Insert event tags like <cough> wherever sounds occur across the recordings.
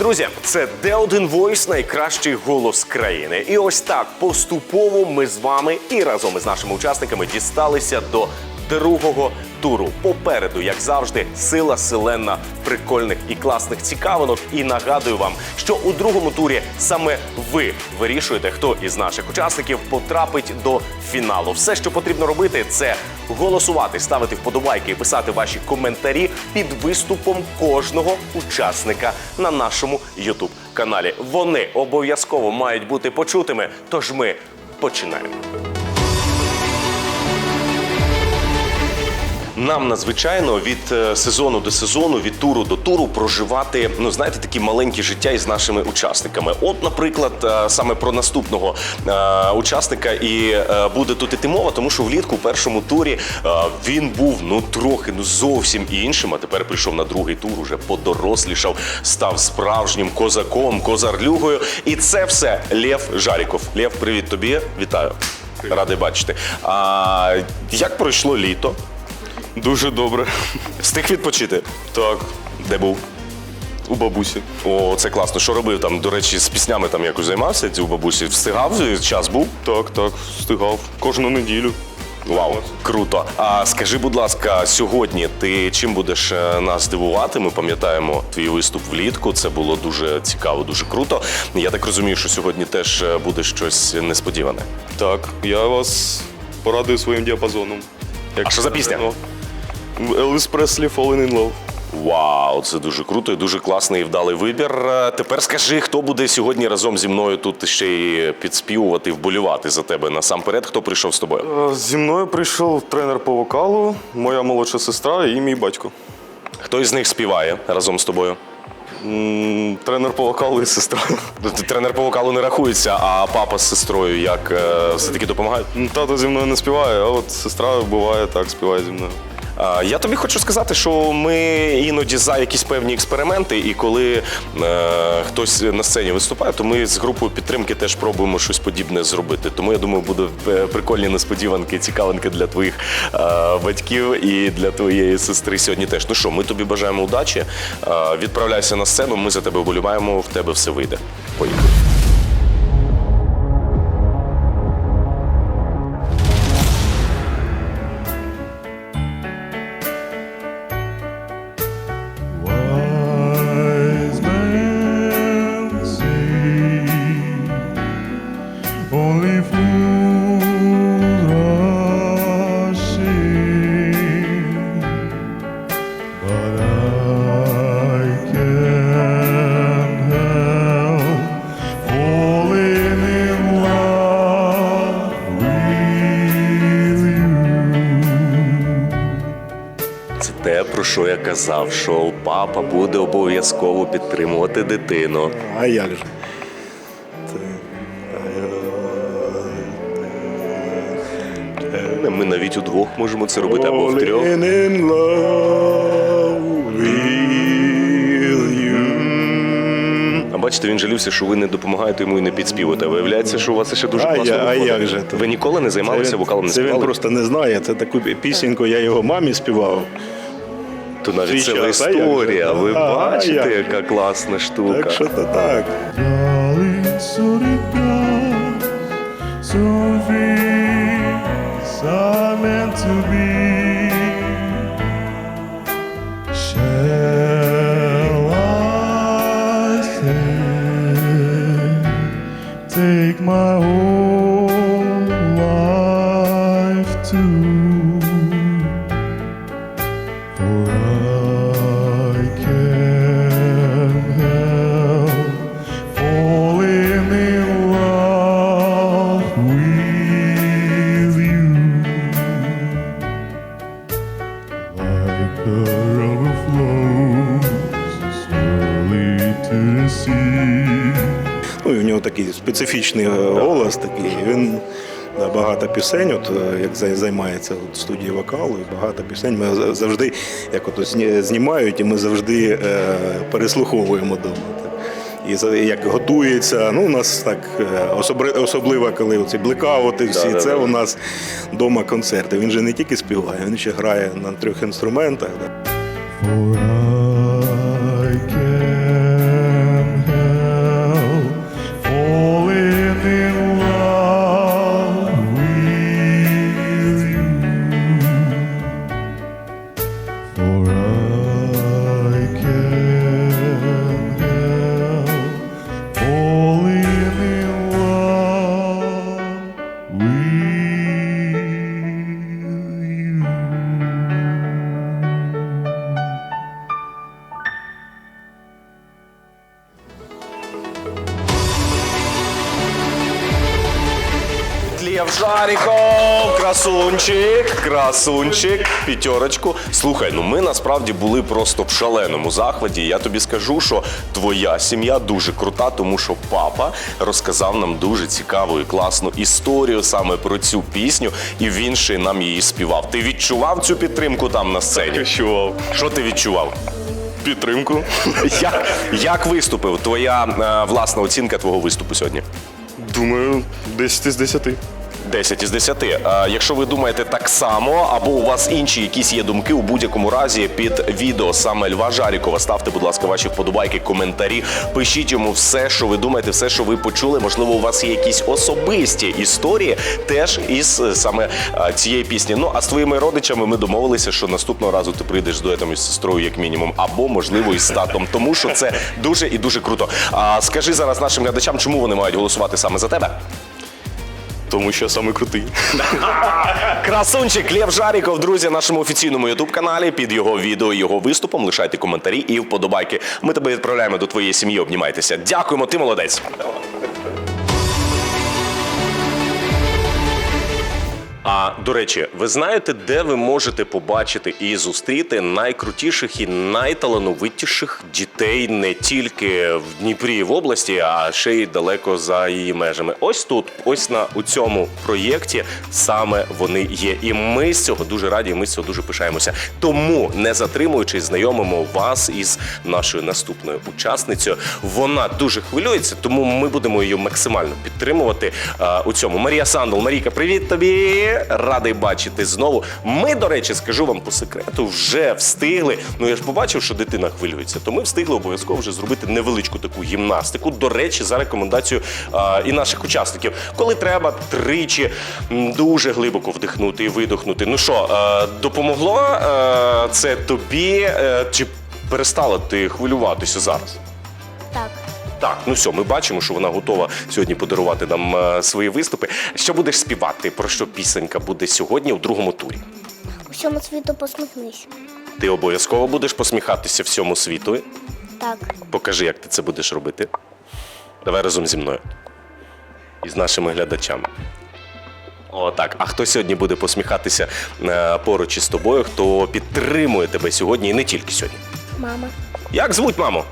Друзі! Це Де1 Voice, найкращий голос країни. І ось так поступово ми з вами і разом із нашими учасниками дісталися до другого туру. Попереду, як завжди, сила селена прикольних і класних цікавинок. І нагадую вам, що у другому турі саме ви вирішуєте, хто із наших учасників потрапить до фіналу. Все, що потрібно робити, це голосувати, ставити вподобайки і писати ваші коментарі під виступом кожного учасника на нашому youtube каналі. Вони обов'язково мають бути почутими. Тож ми починаємо. Нам надзвичайно від е, сезону до сезону, від туру до туру проживати, ну знаєте, такі маленькі життя із нашими учасниками. От, наприклад, е, саме про наступного е, учасника і буде тут іти мова, тому що влітку у першому турі він був ну трохи ну зовсім іншим. А тепер прийшов на другий тур, уже подорослішав, став справжнім козаком, козарлюгою. І це все Лев Жаріков. Лев, привіт тобі, вітаю. Радий бачити. А як пройшло літо? Дуже добре. Встиг відпочити? Так, Де був? у бабусі. О, це класно. Що робив там? До речі, з піснями там якось займався у бабусі. Встигав час був? Так, так, встигав. Кожну неділю. Вау, круто. А скажи, будь ласка, сьогодні ти чим будеш е, нас дивувати? Ми пам'ятаємо твій виступ влітку. Це було дуже цікаво, дуже круто. Я так розумію, що сьогодні теж е, буде щось несподіване. Так, я вас порадую своїм діапазоном. А що за пісня? Елвіс Преслі Falling in Love. Вау, це дуже круто і дуже класний і вдалий вибір. Е, Тепер скажи, хто буде сьогодні разом зі мною тут ще й підспівувати, вболівати за тебе насамперед, хто прийшов з тобою? Е, Зі мною прийшов тренер по вокалу, моя молодша сестра і мій батько. Хто із них співає разом з тобою? Тренер по вокалу і сестра. Тренер по вокалу не рахується, а папа з сестрою як е, все-таки допомагають. Тато зі мною не співає, а от сестра буває так, співає зі мною. Я тобі хочу сказати, що ми іноді за якісь певні експерименти, і коли е, хтось на сцені виступає, то ми з групою підтримки теж пробуємо щось подібне зробити. Тому я думаю, будуть е, прикольні несподіванки, цікавинки для твоїх е, батьків і для твоєї сестри сьогодні теж. Ну що, ми тобі бажаємо удачі. Е, відправляйся на сцену, ми за тебе вболіваємо, в тебе все вийде. Поїхали. Що я казав, що папа буде обов'язково підтримувати дитину. А як же? Ми навіть удвох можемо це робити або втрьох. А бачите, він жалівся, що ви не допомагаєте йому і не підспівуєте. Виявляється, що у вас ще дуже класно а виходить. як же то? Ви ніколи не займалися Це він- вокалом, не Це він просто не знає. Це таку пісеньку я його мамі співав. То навіть ціла як історія. Ви бачите, як яка класна штука. Так що то так. Are meant to be. Такий специфічний е, голос, такий. Він да, багато пісень, от е, як займається от, студії вокалу, і багато пісень. Ми завжди, як от знімають, і ми завжди е, переслуховуємо вдома. І як готується, ну у нас так е, особливо, коли оці блекаути всі, Да-да-да. це у нас вдома концерти. Він же не тільки співає, він ще грає на трьох інструментах. Да. Красунчик, п'ятерочку. Слухай, ну ми насправді були просто в шаленому захваті. Я тобі скажу, що твоя сім'я дуже крута, тому що папа розказав нам дуже цікаву і класну історію саме про цю пісню, і він ще нам її співав. Ти відчував цю підтримку там на сцені? Відчував Що ти відчував? підтримку. <laughs> Як, як виступив? Твоя е, власна оцінка твого виступу сьогодні? Думаю, 10 з 10. 10 із 10. А якщо ви думаєте так само, або у вас інші якісь є думки, у будь-якому разі під відео саме Льва Жарікова ставте, будь ласка, ваші вподобайки, коментарі. Пишіть йому все, що ви думаєте, все, що ви почули. Можливо, у вас є якісь особисті історії теж із е, саме е, цієї пісні. Ну а з твоїми родичами ми домовилися, що наступного разу ти прийдеш з дуетом із сестрою, як мінімум, або можливо із татом, тому що це дуже і дуже круто. А скажи зараз нашим глядачам, чому вони мають голосувати саме за тебе? Тому що я самий крутий. <laughs> Красунчик Лев Жаріков, друзі, на нашому офіційному ютуб каналі під його відео, його виступом. Лишайте коментарі і вподобайки. Ми тебе відправляємо до твоєї сім'ї. Обнімайтеся. Дякуємо, ти молодець. А до речі, ви знаєте, де ви можете побачити і зустріти найкрутіших і найталановитіших дітей не тільки в Дніпрі в області, а ще й далеко за її межами. Ось тут, ось на у цьому проєкті саме вони є. І ми з цього дуже раді, і ми з цього дуже пишаємося. Тому, не затримуючись, знайомимо вас із нашою наступною учасницею. Вона дуже хвилюється, тому ми будемо її максимально підтримувати а, у цьому. Марія Сандл, Марійка, привіт тобі! Радий бачити знову. Ми, до речі, скажу вам по секрету, вже встигли. Ну я ж побачив, що дитина хвилюється, то ми встигли обов'язково вже зробити невеличку таку гімнастику. До речі, за рекомендацією а, і наших учасників, коли треба тричі дуже глибоко вдихнути і видохнути. Ну що, е, допомогло е, це тобі? Е, чи перестала ти хвилюватися зараз? Так, Так, ну все, ми бачимо, що вона готова сьогодні подарувати нам е, свої виступи. Що будеш співати? Про що пісенька буде сьогодні у другому турі? усьому світу посміхнись. Ти обов'язково будеш посміхатися всьому світу. Так, Покажи, як ти це будеш робити. Давай разом зі мною. І з нашими глядачами. О, так. А хто сьогодні буде посміхатися е, поруч із тобою, хто підтримує тебе сьогодні і не тільки сьогодні? мама, Як звуть маму?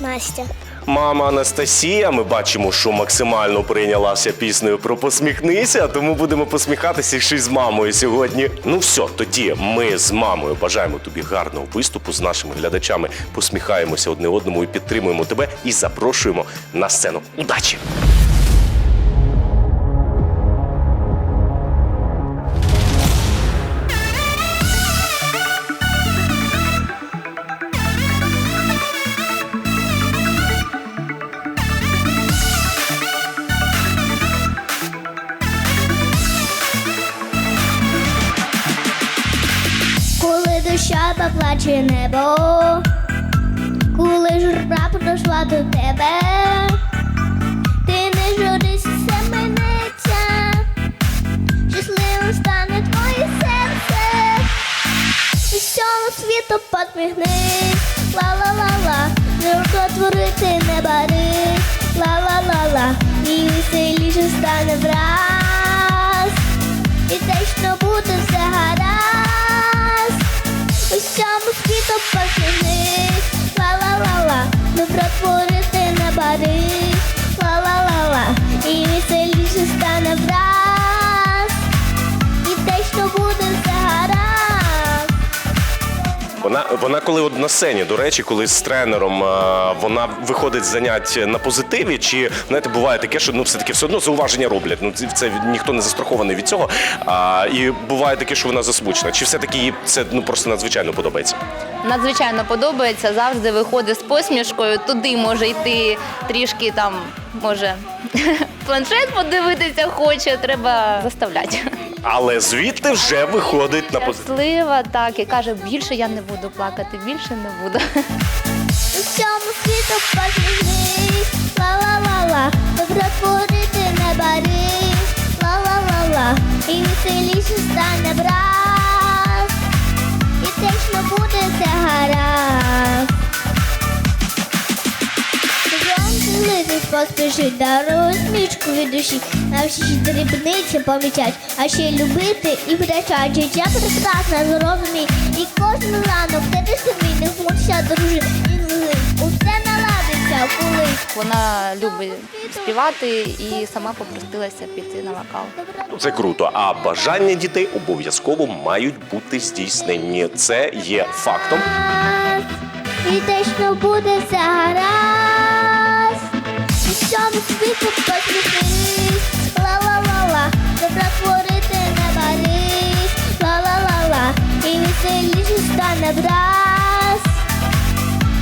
Настя. Мама Анастасія, ми бачимо, що максимально прийнялася піснею про посміхнися, тому будемо посміхатися ще й з мамою сьогодні. Ну все, тоді ми з мамою бажаємо тобі гарного виступу з нашими глядачами. Посміхаємося одне одному і підтримуємо тебе і запрошуємо на сцену. Удачі! До тебе, ти не журись, все минеться, щасливим стане твоє серце, усьому світу посміхнись, ла-ла-ла-ла, Зірко творити не барись, ла-ла-ла-ла, і веселіше стане враз, і точно буде все гаразд. Усьому світу посміхнись, ла-ла-ла-ла, добро творити не барись, ла-ла-ла-ла, і веселіше стане враз, Вона, вона коли от на сцені, до речі, коли з тренером е, вона виходить занять на позитиві, чи знаєте, буває таке, що ну все-таки все одно зауваження роблять. Ну це ніхто не застрахований від цього. А, і буває таке, що вона засмучена. Чи все-таки їй це ну просто надзвичайно подобається? надзвичайно подобається. Завжди виходить з посмішкою. Туди може йти трішки там, може <laughs> планшет подивитися хоче, треба заставляти. Але звідти вже виходить на позитив. Щаслива, так, і каже, більше я не буду плакати, більше не буду. Усьому світу посміхнись, ла-ла-ла-ла, добро не барись, ла-ла-ла-ла, і веселіше стане враз, і точно буде все гаразд. Разом поспішить, даруй усмішку від душі. На всі дрібниці помічать, а ще й любити і врачать. Життя прекрасне, зрозумій. І кожен ранок ти собі не хочеться дружи. І усе наладиться колись. Вона любить співати і сама попросилася піти на вокал. Це круто. А бажання дітей обов'язково мають бути здійснені. Це є фактом. І точно буде все гаразд. І всьому світу посміхнись. Ла-ла-ла-ла, добра творити не барись. Ла-ла-ла-ла, і веселіше стане враз.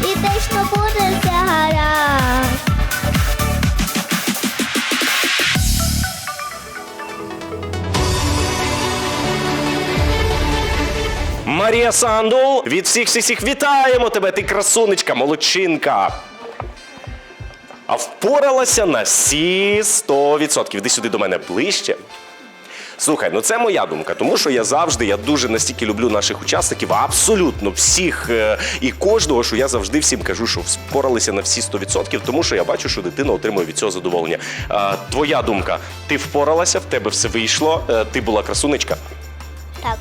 І точно буде все гаразд. Марія Сандул, від всіх всіх всіх вітаємо тебе! Ти красунечка, молодчинка. А впоралася на всі 100%. Іди сюди до мене ближче. Слухай, ну це моя думка, тому що я завжди, я дуже настільки люблю наших учасників, абсолютно всіх е, і кожного, що я завжди всім кажу, що впоралися на всі 100%, тому що я бачу, що дитина отримує від цього задоволення. Е, твоя думка, ти впоралася, в тебе все вийшло, е, ти була красунечка, Так,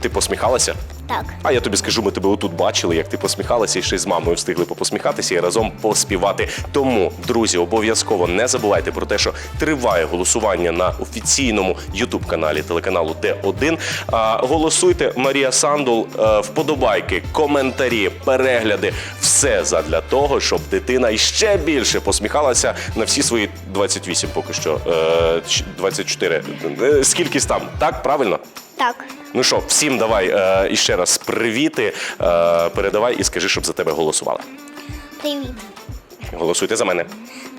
ти посміхалася? Так. А я тобі скажу, ми тебе отут бачили, як ти посміхалася, і ще й з мамою встигли попосміхатися і разом поспівати. Тому, друзі, обов'язково не забувайте про те, що триває голосування на офіційному ютуб каналі телеканалу Д1. А, голосуйте Марія Сандул, е, вподобайки, коментарі, перегляди. Все задля того, щоб дитина іще більше посміхалася на всі свої 28 поки що. Е, ч- 24. Е, Скількись там, так? Правильно? Так. Ну що, всім давай е, іще раз привіти, е, передавай і скажи, щоб за тебе голосували. Привіт. Голосуйте за мене.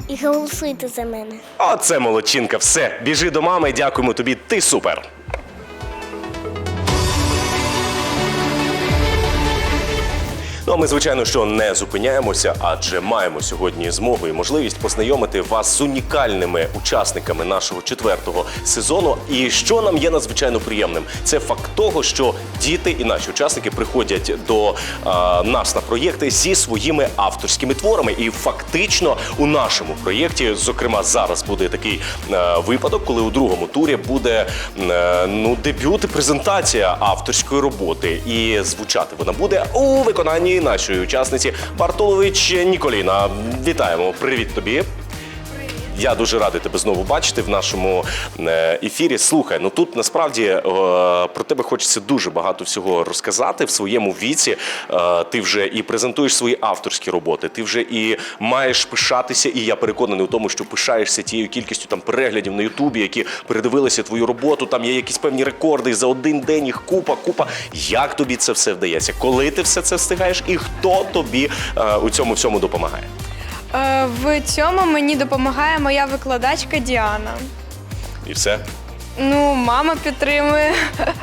І голосуйте за мене. Оце молодчинка, все. Біжи до мами, дякуємо тобі, ти супер. Ну, а ми, звичайно, що не зупиняємося, адже маємо сьогодні змогу і можливість познайомити вас з унікальними учасниками нашого четвертого сезону. І що нам є надзвичайно приємним, це факт того, що діти і наші учасники приходять до а, нас на проєкти зі своїми авторськими творами. І фактично у нашому проєкті, зокрема, зараз буде такий е, випадок, коли у другому турі буде е, ну дебют і презентація авторської роботи. І звучати вона буде у виконанні нашої учасниці Бартолович Ніколіна. Вітаємо! Привіт тобі! Я дуже радий тебе знову бачити в нашому е, ефірі. Слухай, ну тут насправді е, про тебе хочеться дуже багато всього розказати в своєму віці. Е, Ти вже і презентуєш свої авторські роботи, ти вже і маєш пишатися, і я переконаний у тому, що пишаєшся тією кількістю там переглядів на Ютубі, які передивилися твою роботу. Там є якісь певні рекорди, за один день їх купа, купа. Як тобі це все вдається? Коли ти все це встигаєш, і хто тобі у цьому всьому допомагає? Е, В цьому мені допомагає моя викладачка Діана. І все. Ну, мама підтримує.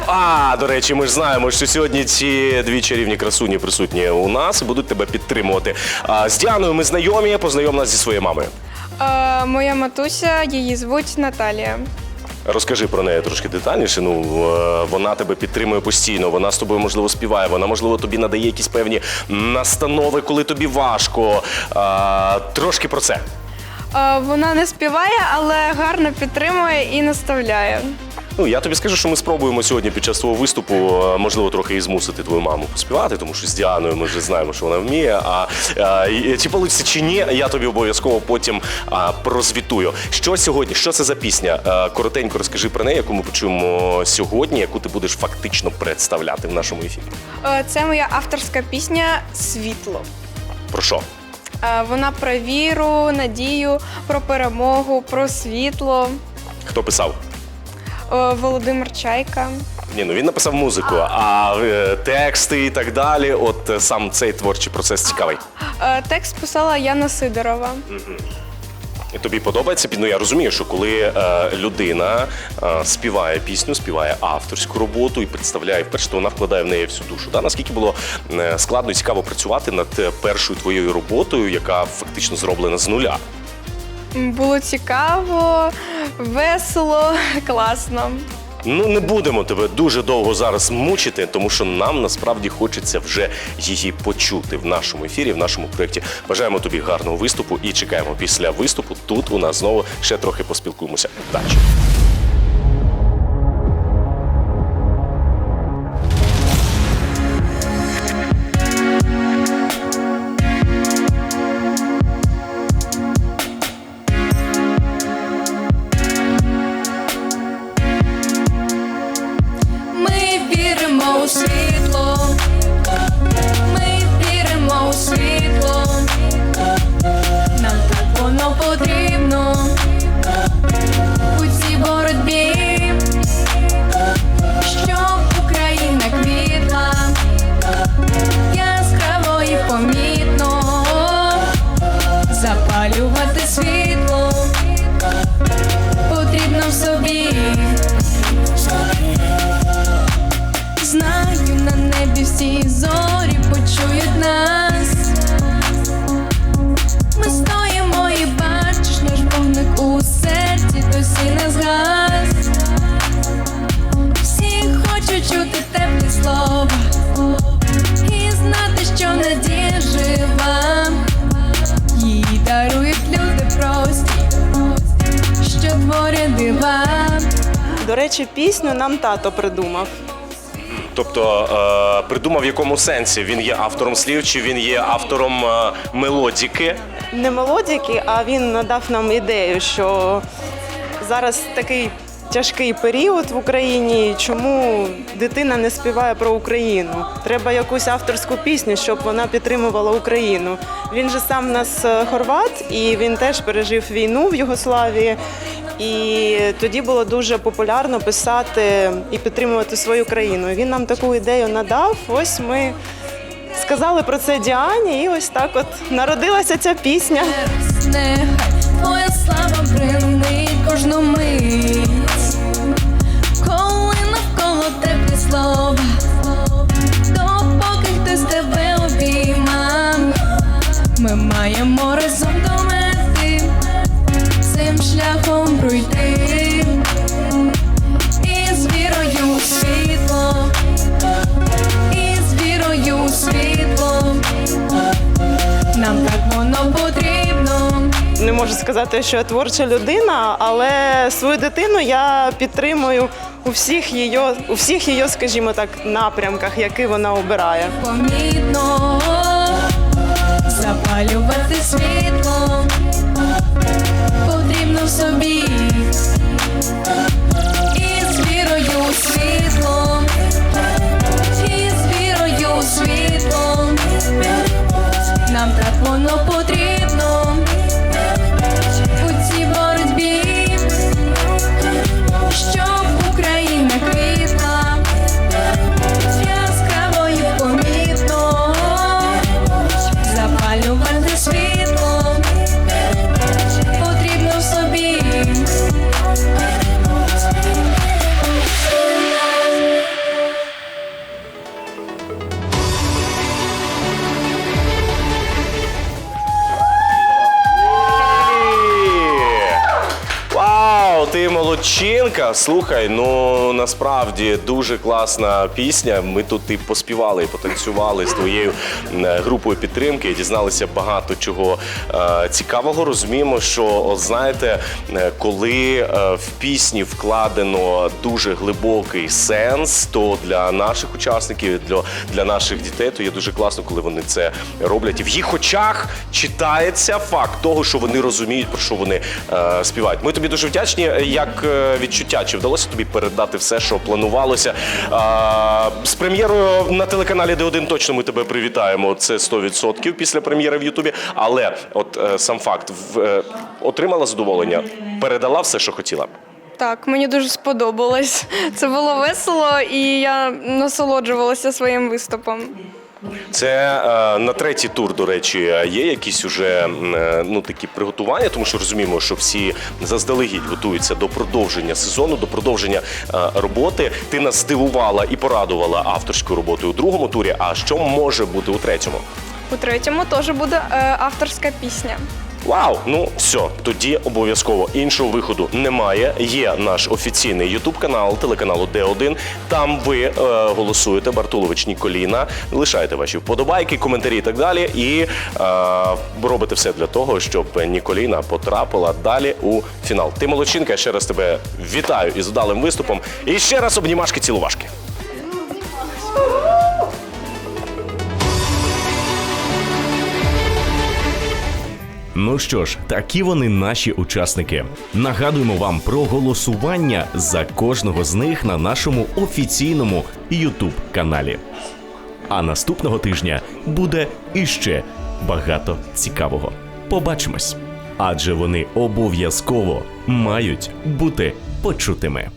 А, до речі, ми ж знаємо, що сьогодні ці дві чарівні красуні присутні у нас і будуть тебе підтримувати. А, з Діаною ми знайомі, познайом нас зі своєю мамою. Е, Моя матуся, її звуть Наталія. Розкажи про неї трошки детальніше. Ну е, вона тебе підтримує постійно. Вона з тобою можливо співає. Вона можливо тобі надає якісь певні настанови, коли тобі важко. А, трошки про це. Е, Вона не співає, але гарно підтримує і наставляє. Ну я тобі скажу, що ми спробуємо сьогодні під час твого виступу, е, можливо, трохи і змусити твою маму поспівати, тому що з Діаною ми вже знаємо, що вона вміє. А, а і- чи вийде, чи ні, я тобі обов'язково потім а, прозвітую. Що сьогодні? Що це за пісня? Е, Коротенько розкажи про неї, яку ми почуємо сьогодні, яку ти будеш фактично представляти в нашому ефірі. Е, Це моя авторська пісня Світло. Про що? Е, Вона про віру, надію, про перемогу, про світло. Хто писав? Е, Володимир Чайка. Ні, ну він написав музику, а е, тексти і так далі. От е, сам цей творчий процес цікавий. Е, Текст писала Яна Сидорова. І тобі подобається? Ну я розумію, що коли е, людина е, співає пісню, співає авторську роботу і представляє вперше, то вона вкладає в неї всю душу. Та наскільки було е, складно і цікаво працювати над е, першою твоєю роботою, яка фактично зроблена з нуля. Було цікаво, весело, <laughs> класно. Ну не будемо тебе дуже довго зараз мучити, тому що нам насправді хочеться вже її почути в нашому ефірі, в нашому проєкті. Бажаємо тобі гарного виступу і чекаємо після виступу. Тут у нас знову ще трохи поспілкуємося. Далі. Речі, пісню нам тато придумав. Тобто е, придумав в якому сенсі він є автором слів, чи він є автором е, мелодіки? Не мелодіки, а він надав нам ідею, що зараз такий тяжкий період в Україні. Чому дитина не співає про Україну? Треба якусь авторську пісню, щоб вона підтримувала Україну. Він же сам у нас е, хорват, і він теж пережив війну в Югославії. І тоді було дуже популярно писати і підтримувати свою країну. Він нам таку ідею надав. Ось ми сказали про це Діані, і ось так от народилася ця пісня. Твоя слава кожну мить, шляхом пройти, і з вірою у світло, і з вірою у світло. Нам так воно потрібно. Не можу сказати, що я творча людина, але свою дитину я підтримую у всіх її, у всіх її, скажімо так, напрямках, які вона обирає. помітно запалювати світло в собі. І з вірою у світло, і з вірою у світло. Нам так воно потрібно Слухай, ну насправді дуже класна пісня. Ми тут і поспівали, і потанцювали з твоєю групою підтримки. Дізналися багато чого е, цікавого. Розуміємо, що от знаєте, е, коли е, в пісні вкладено дуже глибокий сенс, то для наших учасників, для, для наших дітей, то є дуже класно, коли вони це роблять. І в їх очах читається факт того, що вони розуміють, про що вони е, співають. Ми тобі дуже вдячні. Як е, відчуття, чи вдалося тобі передати все, що планувалося? А, з прем'єрою на телеканалі Д1 точно ми тебе привітаємо. Це 100% після прем'єри в Ютубі. Але от е, сам факт в, е, отримала задоволення, передала все, що хотіла. Так, мені дуже сподобалось. Це було весело, і я насолоджувалася своїм виступом. Це е, на третій тур, до речі, є якісь уже е, ну такі приготування, тому що розуміємо, що всі заздалегідь готуються до продовження сезону, до продовження е, роботи. Ти нас здивувала і порадувала авторською роботою у другому турі. А що може бути у третьому? У третьому теж буде е, авторська пісня. Вау! Ну все, тоді обов'язково іншого виходу немає. Є наш офіційний ютуб канал телеканалу Д1. Там ви е, голосуєте Бартулович Ніколіна, лишаєте ваші вподобайки, коментарі і так далі. І е, робите все для того, щоб Ніколіна потрапила далі у фінал. Ти молодчинка, я ще раз тебе вітаю із вдалим виступом. І ще раз обнімашки цілувашки. Ну що ж, такі вони наші учасники. Нагадуємо вам про голосування за кожного з них на нашому офіційному youtube каналі. А наступного тижня буде іще багато цікавого. Побачимось, адже вони обов'язково мають бути почутими.